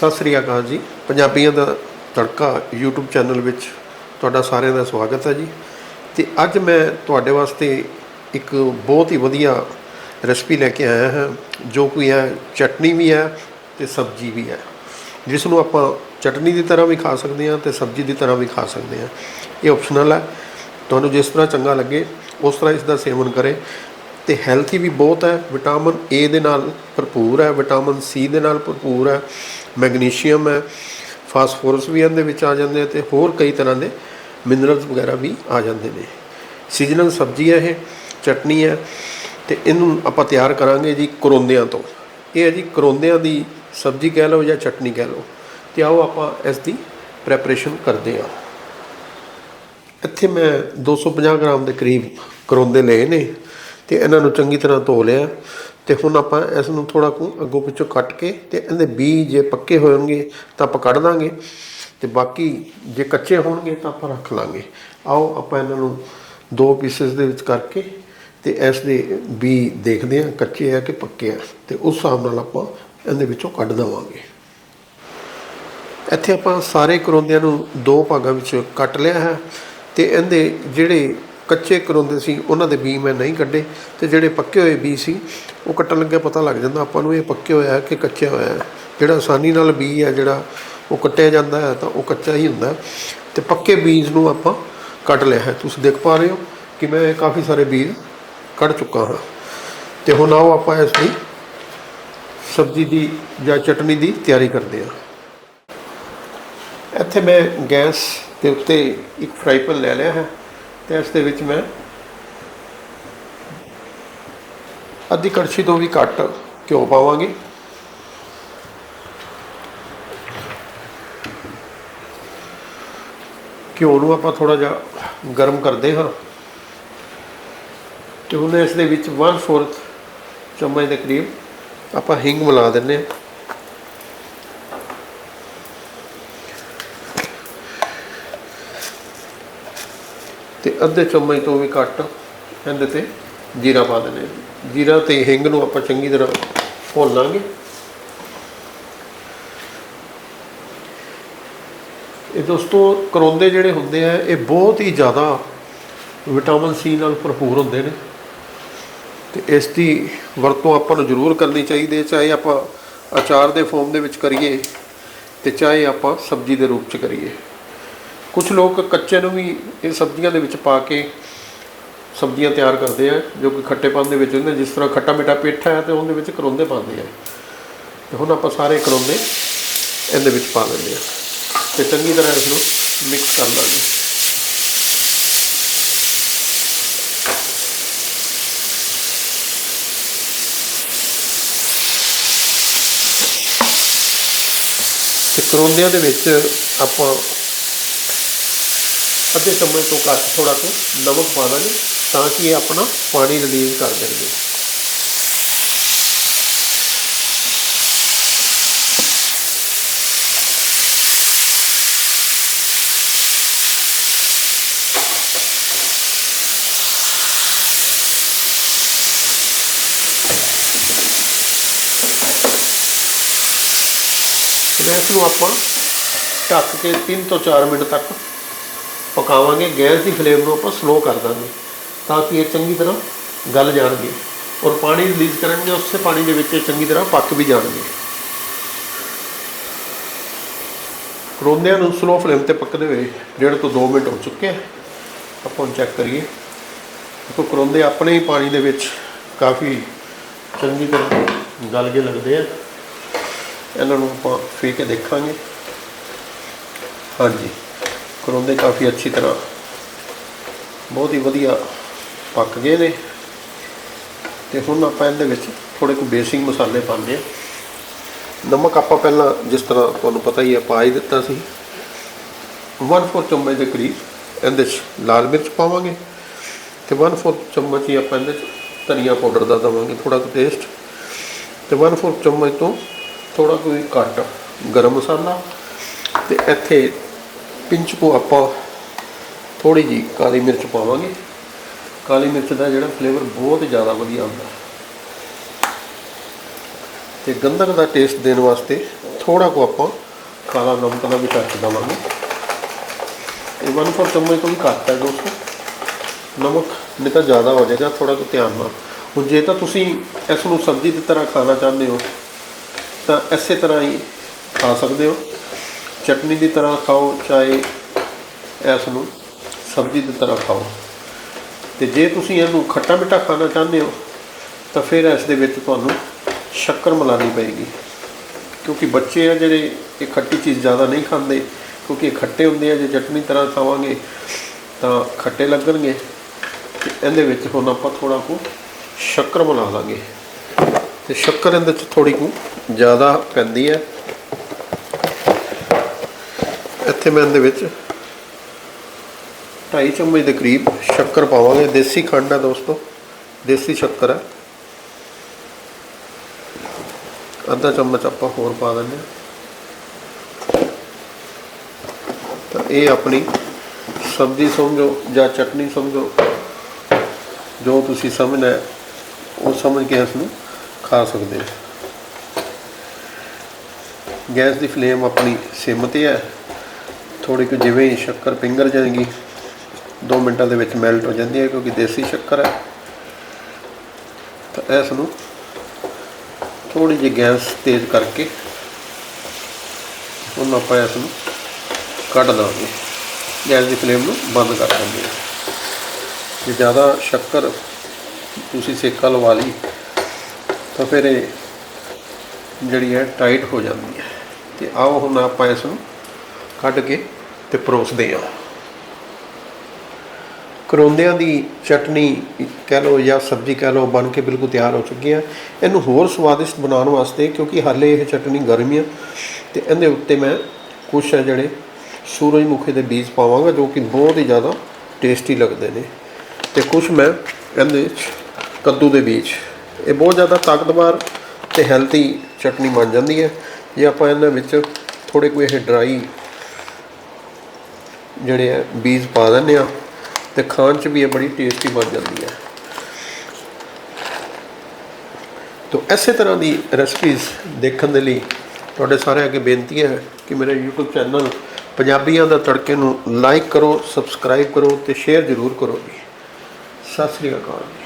ਸਤਿ ਸ੍ਰੀ ਅਕਾਲ ਜੀ। ਪੰਜਾਬੀਆਂ ਦਾ ਤੜਕਾ YouTube ਚੈਨਲ ਵਿੱਚ ਤੁਹਾਡਾ ਸਾਰਿਆਂ ਦਾ ਸਵਾਗਤ ਹੈ ਜੀ। ਤੇ ਅੱਜ ਮੈਂ ਤੁਹਾਡੇ ਵਾਸਤੇ ਇੱਕ ਬਹੁਤ ਹੀ ਵਧੀਆ ਰੈਸਪੀ ਲੈ ਕੇ ਆਇਆ ਹਾਂ, ਜੋ ਕੋਈ ਹੈ, ਚਟਨੀ ਵੀ ਹੈ ਤੇ ਸਬਜ਼ੀ ਵੀ ਹੈ। ਜਿਸ ਨੂੰ ਆਪਾਂ ਚਟਨੀ ਦੀ ਤਰ੍ਹਾਂ ਵੀ ਖਾ ਸਕਦੇ ਹਾਂ ਤੇ ਸਬਜ਼ੀ ਦੀ ਤਰ੍ਹਾਂ ਵੀ ਖਾ ਸਕਦੇ ਹਾਂ। ਇਹ ਆਪਸ਼ਨਲ ਹੈ। ਤੁਹਾਨੂੰ ਜਿਸ ਤਰ੍ਹਾਂ ਚੰਗਾ ਲੱਗੇ, ਉਸ ਤਰ੍ਹਾਂ ਇਸ ਦਾ ਸੇਵਨ ਕਰੇ। ਤੇ ਹੈਲਥੀ ਵੀ ਬਹੁਤ ਹੈ ਵਿਟਾਮਿਨ ਏ ਦੇ ਨਾਲ ਭਰਪੂਰ ਹੈ ਵਿਟਾਮਿਨ ਸੀ ਦੇ ਨਾਲ ਭਰਪੂਰ ਹੈ ਮੈਗਨੀਸ਼ੀਅਮ ਹੈ ਫਾਸਫੋਰਸ ਵੀ ਇਹਦੇ ਵਿੱਚ ਆ ਜਾਂਦੇ ਆ ਤੇ ਹੋਰ ਕਈ ਤਰ੍ਹਾਂ ਦੇ ਮਿਨਰਲਸ ਵਗੈਰਾ ਵੀ ਆ ਜਾਂਦੇ ਨੇ। ਸੀਜ਼ਨਲ ਸਬਜ਼ੀ ਹੈ ਇਹ, ਚਟਨੀ ਹੈ ਤੇ ਇਹਨੂੰ ਆਪਾਂ ਤਿਆਰ ਕਰਾਂਗੇ ਜੀ ਕਰੋਂਦਿਆਂ ਤੋਂ। ਇਹ ਹੈ ਜੀ ਕਰੋਂਦਿਆਂ ਦੀ ਸਬਜ਼ੀ ਕਹਿ ਲਓ ਜਾਂ ਚਟਨੀ ਕਹਿ ਲਓ ਤੇ ਆਓ ਆਪਾਂ ਇਸ ਦੀ ਪ੍ਰੈਪਰੇਸ਼ਨ ਕਰਦੇ ਹਾਂ। ਇੱਥੇ ਮੈਂ 250 ਗ੍ਰਾਮ ਦੇ ਕਰੀਬ ਕਰੋਂਦੇ ਲਏ ਨੇ। ਤੇ ਇਹਨਾਂ ਨੂੰ ਚੰਗੀ ਤਰ੍ਹਾਂ ਧੋ ਲਿਆ ਤੇ ਹੁਣ ਆਪਾਂ ਇਸ ਨੂੰ ਥੋੜਾ ਕੁ ਅੱਗੋਂ ਪਿੱਛੋਂ ਕੱਟ ਕੇ ਤੇ ਇਹਦੇ ਬੀਜ ਜੇ ਪੱਕੇ ਹੋਣਗੇ ਤਾਂ ਆਪਾਂ ਕੱਢ ਦਾਂਗੇ ਤੇ ਬਾਕੀ ਜੇ ਕੱਚੇ ਹੋਣਗੇ ਤਾਂ ਆਪਾਂ ਰੱਖ ਲਾਂਗੇ। ਆਓ ਆਪਾਂ ਇਹਨਾਂ ਨੂੰ ਦੋ ਪੀਸਸ ਦੇ ਵਿੱਚ ਕਰਕੇ ਤੇ ਇਸ ਦੇ ਬੀ ਦੇਖਦੇ ਹਾਂ ਕੱਚੇ ਆ ਕਿ ਪੱਕੇ ਆ ਤੇ ਉਸ ਹਿਸਾਬ ਨਾਲ ਆਪਾਂ ਇਹਦੇ ਵਿੱਚੋਂ ਕੱਢ ਦਵਾਂਗੇ। ਇੱਥੇ ਆਪਾਂ ਸਾਰੇ ਕਰੋਂਦਿਆਂ ਨੂੰ ਦੋ ਭਾਗਾਂ ਵਿੱਚ ਕੱਟ ਲਿਆ ਹੈ ਤੇ ਇਹਦੇ ਜਿਹੜੇ ਕੱਚੇ ਕਰੋਂਦੇ ਸੀ, ਉਹਨਾਂ ਦੇ ਬੀ ਮੈਂ ਨਹੀਂ ਕੱਢੇ ਤੇ ਜਿਹੜੇ ਪੱਕੇ ਹੋਏ ਬੀ ਸੀ, ਉਹ ਕੱਟਣ ਲੱਗਿਆ ਪਤਾ ਲੱਗ ਜਾਂਦਾ ਆਪਾਂ ਨੂੰ ਇਹ ਪੱਕੇ ਹੋਇਆ ਹੈ ਕਿ ਕੱਚਾ ਹੋਇਆ ਹੈ। ਜਿਹੜਾ ਆਸਾਨੀ ਨਾਲ ਬੀ ਹੈ, ਜਿਹੜਾ ਉਹ ਕੱਟਿਆ ਜਾਂਦਾ ਹੈ, ਤਾਂ ਉਹ ਕੱਚਾ ਹੀ ਹੁੰਦਾ ਹੈ। ਤੇ ਪੱਕੇ ਬੀਜ ਨੂੰ ਆਪਾਂ ਕੱਢ ਲਿਆ ਹੈ। ਤੁਸੀਂ ਦੇਖ ਪਾ ਰਹੇ ਹੋ ਕਿ ਮੈਂ ਕਾਫੀ ਸਾਰੇ ਬੀਜ ਕੱਢ ਚੁੱਕਾ ਹਾਂ। ਤੇ ਹੁਣ ਆਓ ਆਪਾਂ ਇਸ ਦੀ ਸਬਜ਼ੀ ਦੀ ਜਾਂ ਚਟਨੀ ਦੀ ਤਿਆਰੀ ਕਰਦੇ ਹਾਂ। ਇੱਥੇ ਮੈਂ ਗੈਸ ਦੇ ਉੱਤੇ ਇੱਕ ਫਰਾਈ ਪੈਨ ਲੈ ਲਿਆ ਹੈ। ਤੇ ਇਸ ਦੇ ਵਿੱਚ ਮੈਂ ਅੱਧੀ ਕੜਛੀ ਤੋਂ ਵੀ ਘੱਟ ਘਿਓ ਪਾਵਾਂਗੇ। ਘਿਓ ਨੂੰ ਆਪਾਂ ਥੋੜਾ ਜਿਹਾ ਗਰਮ ਕਰਦੇ ਹਾਂ ਤੇ ਹੁਣ ਇਸ ਦੇ ਵਿੱਚ 1/4 ਚਮਚ ਦੇ ਕਰੀਬ ਆਪਾਂ ਹਿੰਗ ਮਿਲਾ ਦਿੰਨੇ ਹਾਂ। ਤੇ ਅੱਧੇ ਚਮਚ ਤੋਂ ਵੀ ਘੱਟ ਇਹਦੇ ਤੇ ਜੀਰਾ ਪਾ ਦਿੰਦੇ ਹਾਂ। ਜੀਰਾ ਤੇ ਹਿੰਗ ਨੂੰ ਆਪਾਂ ਚੰਗੀ ਤਰ੍ਹਾਂ ਭੁੰਨ ਲਾਂਗੇ। ਇਹ ਦੋਸਤੋ ਕਰੋਂਦੇ ਜਿਹੜੇ ਹੁੰਦੇ ਆ, ਇਹ ਬਹੁਤ ਹੀ ਜ਼ਿਆਦਾ ਵਿਟਾਮਿਨ ਸੀ ਨਾਲ ਭਰਪੂਰ ਹੁੰਦੇ ਨੇ। ਤੇ ਇਸ ਦੀ ਵਰਤੋਂ ਆਪਾਂ ਨੂੰ ਜ਼ਰੂਰ ਕਰਨੀ ਚਾਹੀਦੀ ਹੈ, ਚਾਹੇ ਆਪਾਂ ਅਚਾਰ ਦੇ ਫਾਰਮ ਦੇ ਵਿੱਚ ਕਰੀਏ ਤੇ ਚਾਹੇ ਆਪਾਂ ਸਬਜ਼ੀ ਦੇ ਰੂਪ ਚ ਕਰੀਏ। ਕੁਝ ਲੋਕ ਕੱਚੇ ਨੂੰ ਵੀ ਇਹ ਸਬਜ਼ੀਆਂ ਦੇ ਵਿੱਚ ਪਾ ਕੇ ਸਬਜ਼ੀਆਂ ਤਿਆਰ ਕਰਦੇ ਆ, ਜੋ ਕਿ ਖੱਟੇਪਨ ਦੇ ਵਿੱਚ ਹੁੰਦੇ ਜਿਸ ਤਰ੍ਹਾਂ ਖੱਟਾ ਮਿੱਠਾ ਪੇਠਾ ਹੈ ਤੇ ਉਹਦੇ ਵਿੱਚ ਕਰੋਂਦੇ ਪਾਉਂਦੇ ਆ। ਤੇ ਹੁਣ ਆਪਾਂ ਸਾਰੇ ਕਰੋਂਦੇ ਇਹਦੇ ਵਿੱਚ ਪਾ ਦਿੰਦੇ ਆ। ਤੇ ਚੰਗੀ ਤਰ੍ਹਾਂ ਇਸ ਨੂੰ ਮਿਕਸ ਕਰ ਲਾਂਗੇ। ਤੇ ਕਰੋਂਦਿਆਂ ਦੇ ਵਿੱਚ ਆਪਾਂ ਅੱਧੇ ਚਮਚ ਤੋਂ ਘੱਟ ਥੋੜਾ ਕੁ ਨਮਕ ਪਾ ਦਾਂਗੇ ਤਾਂ ਕਿ ਇਹ ਆਪਣਾ ਪਾਣੀ ਰਿਲੀਜ਼ ਕਰ ਦੇਣਗੇ। ਤੇ ਇਸ ਨੂੰ ਆਪਾਂ ਢੱਕ ਕੇ 3 ਤੋਂ 4 ਮਿੰਟ ਤੱਕ ਪਕਾਵਾਂਗੇ ਗੈਸ ਦੀ ਫਲੇਮ ਨੂੰ ਆਪਾਂ ਸਲੋ ਕਰ ਦਾਂਗੇ ਤਾਂ ਕਿ ਇਹ ਚੰਗੀ ਤਰ੍ਹਾਂ ਗਲ ਜਾਣਗੇ ਔਰ ਪਾਣੀ ਰਿਲੀਜ਼ ਕਰਨਗੇ, ਉਸੇ ਪਾਣੀ ਦੇ ਵਿੱਚ ਇਹ ਚੰਗੀ ਤਰ੍ਹਾਂ ਪੱਕ ਵੀ ਜਾਣਗੇ। ਕਰੋਂਦਿਆਂ ਨੂੰ ਸਲੋ ਫਲੇਮ ਤੇ ਪੱਕਦੇ ਹੋਏ ਡੇਢ ਤੋਂ 2 ਮਿੰਟ ਹੋ ਚੁੱਕੇ ਆ। ਆਪਾਂ ਚੈੱਕ ਕਰੀਏ। ਦੇਖੋ, ਕਰੋਂਦੇ ਆਪਣੇ ਹੀ ਪਾਣੀ ਦੇ ਵਿੱਚ ਕਾਫੀ ਚੰਗੀ ਤਰ੍ਹਾਂ ਗਲ ਕੇ ਲੱਗਦੇ ਆ। ਇਹਨਾਂ ਨੂੰ ਆਪਾਂ ਫੇ ਕੇ ਦੇਖਾਂਗੇ। ਹਾਂਜੀ। ਕਰੋਂਦੇ ਕਾਫੀ ਅੱਛੀ ਤਰ੍ਹਾਂ। ਬਹੁਤ ਹੀ ਵਧੀਆ ਪੱਕ ਗਏ ਨੇ। ਤੇ ਹੁਣ ਆਪਾਂ ਇਹਦੇ ਵਿੱਚ ਥੋੜੇ ਕੁ ਬੇਸਿਕ ਮਸਾਲੇ ਪਾਉਂਦੇ ਆ ਨਮਕ ਆਪਾਂ ਪਹਿਲਾਂ ਜਿਸ ਤਰ੍ਹਾਂ ਤੁਹਾਨੂੰ ਪਤਾ ਹੀ ਹੈ, ਪਾ ਹੀ ਦਿੱਤਾ ਸੀ। 1/4 ਚਮਚ ਦੇ ਕਰੀਬ ਇਹਦੇ 'ਚ ਲਾਲ ਮਿਰਚ ਪਾਵਾਂਗੇ। ਤੇ 1/4 ਚਮਚ ਹੀ ਆਪਾਂ ਇਹਦੇ 'ਚ ਧਨੀਆ ਪਾਊਡਰ ਦਾ ਦਵਾਂਗੇ ਥੋੜਾ ਕੁ ਟੇਸਟ ਤੇ 1/4 ਚਮਚ ਤੋਂ ਥੋੜਾ ਕੋਈ ਘੱਟ ਗਰਮ ਮਸਾਲਾ। ਤੇ ਇੱਥੇ ਪਿੰਚ ਕੋ ਆਪਾਂ ਥੋੜੀ ਜੀ ਕਾਲੀ ਮਿਰਚ ਪਾਵਾਂਗੇ। ਕਾਲੀ ਮਿਰਚ ਦਾ ਜਿਹੜਾ ਫਲੇਵਰ ਬਹੁਤ ਜ਼ਿਆਦਾ ਵਧੀਆ ਹੁੰਦਾ। ਤੇ ਗੰਧਕ ਦਾ ਟੇਸਟ ਦੇਣ ਵਾਸਤੇ ਥੋੜਾ ਕੁ ਆਪਾਂ ਕਾਲਾ ਨਮਕ ਦਾ ਵੀ ਟੱਚ ਦੇਵਾਂਗੇ। ਇਹ ਵਨ ਫੋਰ ਚਮਚ ਤੋਂ ਵੀ ਘੱਟ ਹੈ ਦੋਸਤੋ। ਨਮਕ ਨਹੀਂ ਤਾਂ ਜ਼ਿਆਦਾ ਹੋ ਜਾਏਗਾ ਥੋੜਾ ਕੁ ਧਿਆਨ ਨਾਲ। ਹੁਣ ਜੇ ਤਾਂ ਤੁਸੀਂ ਇਸ ਨੂੰ ਸਬਜ਼ੀ ਦੀ ਤਰ੍ਹਾਂ ਖਾਣਾ ਚਾਹੁੰਦੇ ਹੋ, ਤਾਂ ਇਸੇ ਤਰ੍ਹਾਂ ਹੀ ਖਾ ਸਕਦੇ ਹੋ। ਚਟਨੀ ਦੀ ਤਰ੍ਹਾਂ ਖਾਓ, ਚਾਹੇ ਇਸ ਨੂੰ ਸਬਜ਼ੀ ਦੀ ਤਰ੍ਹਾਂ ਖਾਓ। ਤੇ ਜੇ ਤੁਸੀਂ ਇਹਨੂੰ ਖੱਟਾ ਮਿੱਠਾ ਖਾਣਾ ਚਾਹੁੰਦੇ ਹੋ, ਤਾਂ ਫਿਰ ਇਸ ਦੇ ਵਿੱਚ ਤੁਹਾਨੂੰ ਸ਼ੱਕਰ ਮਿਲਾਉਣੀ ਪਏਗੀ। ਕਿਉਂਕਿ ਬੱਚੇ ਆ ਜਿਹੜੇ ਇਹ ਖੱਟੀ ਚੀਜ਼ ਜ਼ਿਆਦਾ ਨਹੀਂ ਖਾਂਦੇ, ਕਿਉਂਕਿ ਇਹ ਖੱਟੇ ਹੁੰਦੇ ਆ, ਜੇ ਚਟਨੀ ਤਰ੍ਹਾਂ ਖਾਵਾਂਗੇ ਤਾਂ ਖੱਟੇ ਲੱਗਣਗੇ। ਤੇ ਇਹਦੇ ਵਿੱਚ ਹੁਣ ਆਪਾਂ ਥੋੜਾ ਕੁ ਸ਼ੱਕਰ ਮਿਲਾ ਲਾਂਗੇ। ਤੇ ਸ਼ੱਕਰ ਇਹਦੇ ਚ ਥੋੜੀ ਕੁ ਜ਼ਿਆਦਾ ਪੈਂਦੀ ਹੈ। ਇੱਥੇ ਮੈਂ ਇਹਦੇ ਵਿੱਚ 2.5 ਚਮਚ ਦੇ ਕਰੀਬ ਸ਼ੱਕਰ ਪਾਵਾਂਗੇ, ਦੇਸੀ ਖੰਡ ਹੈ ਦੋਸਤੋ, ਦੇਸੀ ਸ਼ੱਕਰ ਹੈ ਅੱਧਾ ਚਮਚ ਆਪਾਂ ਹੋਰ ਪਾ ਦਿੰਦੇ ਹਾਂ। ਤਾਂ ਇਹ ਆਪਣੀ ਸਬਜ਼ੀ ਸਮਝੋ ਜਾਂ ਚਟਨੀ ਸਮਝੋ, ਜੋ ਤੁਸੀਂ ਸਮਝਣਾ ਉਹ ਸਮਝ ਕੇ ਇਸ ਨੂੰ ਖਾ ਸਕਦੇ ਹੋ। ਗੈਸ ਦੀ ਫਲੇਮ ਆਪਣੀ ਸਿਮ ਤੇ ਹੈ। ਥੋੜੀ ਕੁ ਜਿਵੇਂ ਸ਼ੱਕਰ ਪਿੰਗਲ ਜਾਏਗੀ 2 ਮਿੰਟਾਂ ਦੇ ਵਿੱਚ ਮੈਲਟ ਹੋ ਜਾਂਦੀ ਹੈ ਕਿਉਂਕਿ ਦੇਸੀ ਸ਼ੱਕਰ ਹੈ। ਤਾਂ ਇਸ ਨੂੰ ਥੋੜੀ ਜਿਹੀ ਗੈਸ ਤੇਜ਼ ਕਰਕੇ ਹੁਣ ਆਪਾਂ ਇਸ ਨੂੰ ਕੱਢ ਦਾਂਗੇ। ਗੈਸ ਦੀ ਫਲੇਮ ਨੂੰ ਬੰਦ ਕਰ ਦਿੰਦੇ ਹਾਂ। ਜੇ ਜ਼ਿਆਦਾ ਸ਼ੱਕਰ ਤੁਸੀਂ ਸੇਕਾ ਲਵਾ ਲਈ, ਤਾਂ ਫਿਰ ਇਹ ਜਿਹੜੀ ਹੈ ਟਾਈਟ ਹੋ ਜਾਂਦੀ ਹੈ। ਤੇ ਆਓ ਹੁਣ ਆਪਾਂ ਇਸ ਨੂੰ ਕੱਢ ਕੇ ਤੇ ਪਰੋਸਦੇ ਹਾਂ ਕਰੋਂਦਿਆਂ ਦੀ ਚਟਨੀ ਕਹਿ ਲਓ ਜਾਂ ਸਬਜ਼ੀ ਕਹਿ ਲਓ ਬਣ ਕੇ ਬਿਲਕੁਲ ਤਿਆਰ ਹੋ ਚੁੱਕੀ ਹੈ ਇਹਨੂੰ ਹੋਰ ਸਵਾਦਿਸ਼ਟ ਬਣਾਉਣ ਵਾਸਤੇ ਕਿਉਂਕਿ ਹਾਲੇ ਇਹ ਚਟਨੀ ਗਰਮ ਹੈ ਤੇ ਇਹਦੇ ਉੱਤੇ ਮੈਂ ਕੁਛ ਹੈ ਜਿਹੜੇ ਸੂਰਜਮੁਖੀ ਦੇ ਬੀਜ ਪਾਵਾਂਗਾ ਜੋ ਕਿ ਬਹੁਤ ਹੀ ਜ਼ਿਆਦਾ ਟੇਸਟੀ ਲੱਗਦੇ ਨੇ। ਤੇ ਕੁਛ ਮੈਂ ਇਹਦੇ ਵਿੱਚ ਕੱਦੂ ਦੇ ਬੀਜ, ਇਹ ਬਹੁਤ ਜ਼ਿਆਦਾ ਤਾਕਤਵਰ ਤੇ ਹੈਲਥੀ ਚਟਨੀ ਬਣ ਜਾਂਦੀ ਹੈ। ਜੇ ਆਪਾਂ ਇਹਨਾਂ ਵਿੱਚ ਥੋੜੇ ਕੋਈ ਇਹ ਡਰਾਈ ਜਿਹੜੇ ਆ, ਬੀਜ ਪਾ ਦਿੰਦੇ ਆ ਤੇ ਖਾਣ 'ਚ ਵੀ ਇਹ ਬੜੀ ਟੇਸਟੀ ਬਣ ਜਾਂਦੀ ਹੈ ਤੋ ਇਸੇ ਤਰ੍ਹਾਂ ਦੀ ਰੈਸਪੀਜ਼ ਦੇਖਣ ਦੇ ਲਈ ਤੁਹਾਡੇ ਸਾਰਿਆਂ ਅੱਗੇ ਬੇਨਤੀ ਹੈ ਕਿ ਮੇਰੇ YouTube ਚੈਨਲ ਪੰਜਾਬੀਆਂ ਦਾ ਤੜਕੇ ਨੂੰ ਲਾਈਕ ਕਰੋ ਸਬਸਕ੍ਰਾਈਬ ਕਰੋ ਤੇ ਸ਼ੇਅਰ ਜ਼ਰੂਰ ਕਰੋ ਜੀ। ਸਤਿ ਸ੍ਰੀ ਅਕਾਲ ਜੀ।